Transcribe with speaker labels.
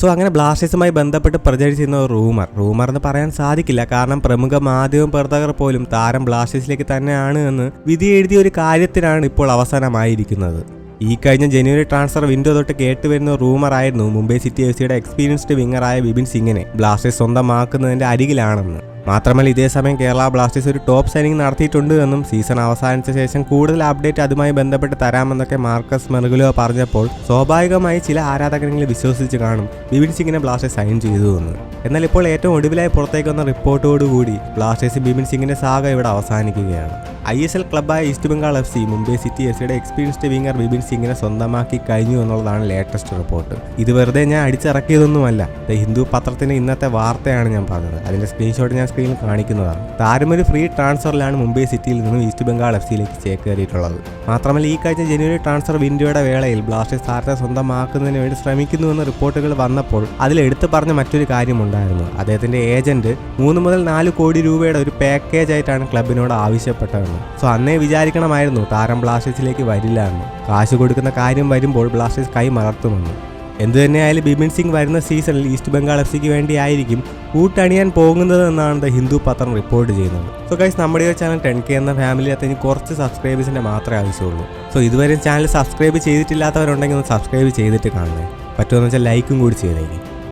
Speaker 1: So അങ്ങനെ ബ്ലാസ്റ്റേഴ്സുമായി ബന്ധപ്പെട്ട് പ്രചരിച്ചിരുന്ന rumour rumour. എന്ന് പറയാൻ സാധിക്കില്ല. കാരണം പ്രമുഖ മാധ്യമ പ്രവർത്തകർ പോലും താരം ബ്ലാസ്റ്റേഴ്സിലേക്ക് തന്നെയാണ് എന്ന് വിധി എഴുതിയ ഒരു കാര്യത്തിനാണ് ഇപ്പോൾ അവസാനമായിരിക്കുന്നത്. ഈ കഴിഞ്ഞ ജനുവരി ട്രാൻസ്ഫർ വിൻഡോ തൊട്ട് കേട്ടുവരുന്ന റൂമർ ആയിരുന്നു മുംബൈ സിറ്റി എഫ് സിയുടെ എക്സ്പീരിയൻസ്ഡ് വിങ്ങറായ ബിബിൻ സിംഗിനെ ബ്ലാസ്റ്റേഴ്സ് സ്വന്തമാക്കുന്നതിന്റെ അരികിലാണെന്ന്. മാത്രമല്ല ഇതേ സമയം കേരള ബ്ലാസ്റ്റേഴ്സ് ഒരു ടോപ്പ് സൈനിങ് നടത്തിയിട്ടുണ്ട് എന്നും സീസൺ അവസാനിച്ച ശേഷം കൂടുതൽ അപ്ഡേറ്റ് അതുമായി ബന്ധപ്പെട്ട് തരാമെന്നൊക്കെ മാർക്കസ് മെർഗുലോ പറഞ്ഞപ്പോൾ സ്വാഭാവികമായി ചില ആരാധകരെങ്കിൽ വിശ്വസിച്ച് കാണും. ബിബിൻ സിംഗിനെ ബ്ലാസ്റ്റേഴ്സ് സൈൻ ചെയ്തു എന്ന്. എന്നാൽ ഇപ്പോൾ ഏറ്റവും ഒടുവിലായി പുറത്തേക്ക് വന്ന റിപ്പോർട്ടോടുകൂടി ബ്ലാസ്റ്റേഴ്സ് ബിബിൻ സിംഗിന്റെ സാഗ ഇവിടെ അവസാനിക്കുകയാണ്. ഐ എസ് എൽ ക്ലബ്ബായ East Bengal F C Mumbai city F സിയുടെ എക്സ്പീരിയൻസ്ഡ് വിംഗർ വിപിൻ സിംഗിനെ സ്വന്തമാക്കി കഴിഞ്ഞു എന്നുള്ളതാണ് ലേറ്റസ്റ്റ് റിപ്പോർട്ട്. ഇത് വെറുതെ ഞാൻ അടിച്ചിറക്കിയതൊന്നുമല്ല. ദ ഹിന്ദു പത്രത്തിന് ഇന്നത്തെ വാർത്തയാണ് ഞാൻ പറഞ്ഞത്. അതിന്റെ സ്ക്രീൻഷോട്ട് ഞാൻ സ്ക്രീനിൽ കാണിക്കുന്നതാണ്. താരം ഒരു ഫ്രീ ട്രാൻസ്ഫറിലാണ് മുംബൈ സിറ്റിയിൽ നിന്നും ഈസ്റ്റ് ബംഗാൾ എഫ് സിയിലേക്ക് ചേക്കേറിയിട്ടുള്ളത്. മാത്രമല്ല ഈ കഴിഞ്ഞ ജനുവരി ട്രാൻസ്ഫർ വിൻഡോയുടെ വേളയിൽ ബ്ലാസ്റ്റേഴ്സ് താരത്തെ സ്വന്തമാക്കുന്നതിന് വേണ്ടി ശ്രമിക്കുന്നുവെന്ന് റിപ്പോർട്ടുകൾ വന്നപ്പോൾ അതിൽ എടുത്തു പറഞ്ഞ മറ്റൊരു കാര്യമുണ്ടായിരുന്നു. അദ്ദേഹത്തിന്റെ ഏജന്റ് മൂന്ന് മുതൽ നാല് കോടി രൂപയുടെ ഒരു പാക്കേജ് ആയിട്ടാണ് ക്ലബിനോട് ആവശ്യപ്പെട്ടതെന്ന് സോ അന്നേ വിചാരിക്കണമായിരുന്നു താരം ബ്ലാസ്റ്റേഴ്സിലേക്ക് വരില്ല എന്ന്. കാശ് കൊടുക്കുന്ന കാര്യം വരുമ്പോൾ ബ്ലാസ്റ്റേഴ്സ് കൈ മലർത്തുമെന്ന് എന്തു തന്നെയായാലും ബിപിൻ സിംഗ് വരുന്ന സീസണിൽ ഈസ്റ്റ് ബംഗാൾ എഫ് സിക്ക് വേണ്ടിയായിരിക്കും കൂട്ടണിയാൻ പോകുന്നത് എന്നാണ് ദ ഹിന്ദു പത്രം റിപ്പോർട്ട് ചെയ്യുന്നത്. സോ ഗൈസ് നമ്മുടെ ഈ ചാനൽ ടെൻ കെ എന്ന ഫാമിലി അകത്ത് കുറച്ച് സബ്സ്ക്രൈബേഴ്സിന്റെ മാത്രമേ ആവശ്യമുള്ളൂ. സോ ഇതുവരെ ചാനൽ സബ്സ്ക്രൈബ് ചെയ്തിട്ടില്ലാത്തവരുണ്ടെങ്കിൽ ഒന്ന് സബ്സ്ക്രൈബ് ചെയ്തിട്ട് കാണണേ. പറ്റുമെന്ന് വെച്ചാൽ ലൈക്കും കൂടി ചെയ്തേക്കും.